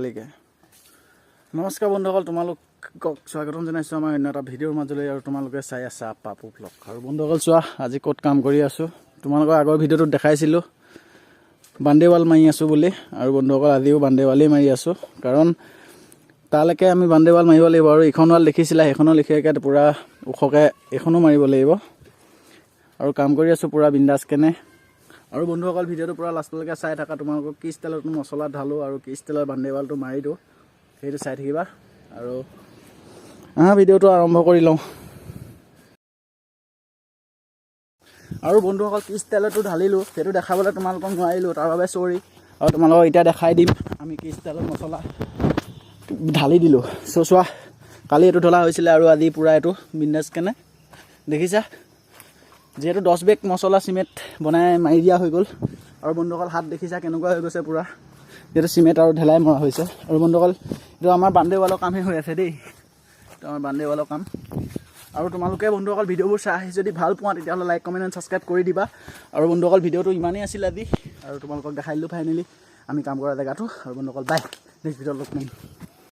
মালিকে নমস্কাৰ বন্ধুসকল তোমালোকক স্বাগতম জনাইছোঁ আমাৰ অন্য এটা ভিডিঅ'ৰ মাজলৈ আৰু তোমালোকে চাই আছা পাপু ব্লগ আৰু বন্ধুসকল চোৱা আজি ক'ত কাম কৰি আছোঁ। তোমালোকৰ আগৰ ভিডিঅ'টোত দেখাইছিলোঁ বান্দেৱাল মাৰি আছোঁ বুলি। আৰু বন্ধুসকল আজিও বান্দেৱালেই মাৰি আছোঁ। কাৰণ তালৈকে আমি বান্দেৱাল মাৰিব লাগিব আৰু ইখন ৱাল দেখিছিলা সেইখনো লেখীয়াকৈ পূৰা ওখকৈ এইখনো মাৰিব লাগিব। আৰু কাম কৰি আছোঁ পূৰা বিন্দাছ কেনে। আৰু বন্ধুসকল ভিডিঅ'টো পূৰা লাষ্টলৈকে চাই থাকা তোমালোকক কি ষ্টাইলত মছলা ঢালোঁ আৰু কি ষ্টাইলত বান্দেৱালটো মাৰি দিওঁ। সেইটো চাই থাকিবা। আৰু আহা ভিডিঅ'টো আৰম্ভ কৰি লওঁ। আৰু বন্ধুসকল কি ষ্টাইলতো ঢালিলোঁ সেইটো দেখাবলৈ তোমালোকক নোৱাৰিলোঁ তাৰ বাবে চৰি আৰু তোমালোকক এতিয়া দেখাই দিম আমি কি ষ্টাইলত মছলা ঢালি দিলোঁ। চ' চোৱা কালি এইটো ঢলা হৈছিলে আৰু আজি পূৰা এইটো বিন্দাছ কেনে। দেখিছা? যিহেতু দহ বেগ মছলা, চিমেণ্ট বনাই মাৰি দিয়া হৈ গ'ল। আৰু বন্ধুসকল, হাত দেখিছা কেনেকুৱা হৈ গৈছে পূৰা? যিহেতু চিমেণ্ট আৰু ঢেলাই মৰা হৈছে। আৰু বন্ধুসকল, এইটো আমাৰ বান্দেৱালৰ কামহে হৈ আছে দেই। এইটো আমাৰ বান্দেৱালৰ কাম। আৰু তোমালোকে বন্ধুসকল, ভিডিঅ'বোৰ চাই আহি যদি ভালো পোৱা, তেতিয়াহ'লে লাইক কমেণ্ট এণ্ড ছাবস্ক্ৰাইব কৰি দিবা। আৰু বন্ধুসকল, ভিডিঅ'টো ইমানেই আছিল আজি। আৰু তোমালোকক দেখাই দিলোঁ ফাইনেলি আমি কাম কৰা জেগাটো। আৰু বন্ধুসকল বাই নেক্সট ভিডিঅ'ত লগ পাম।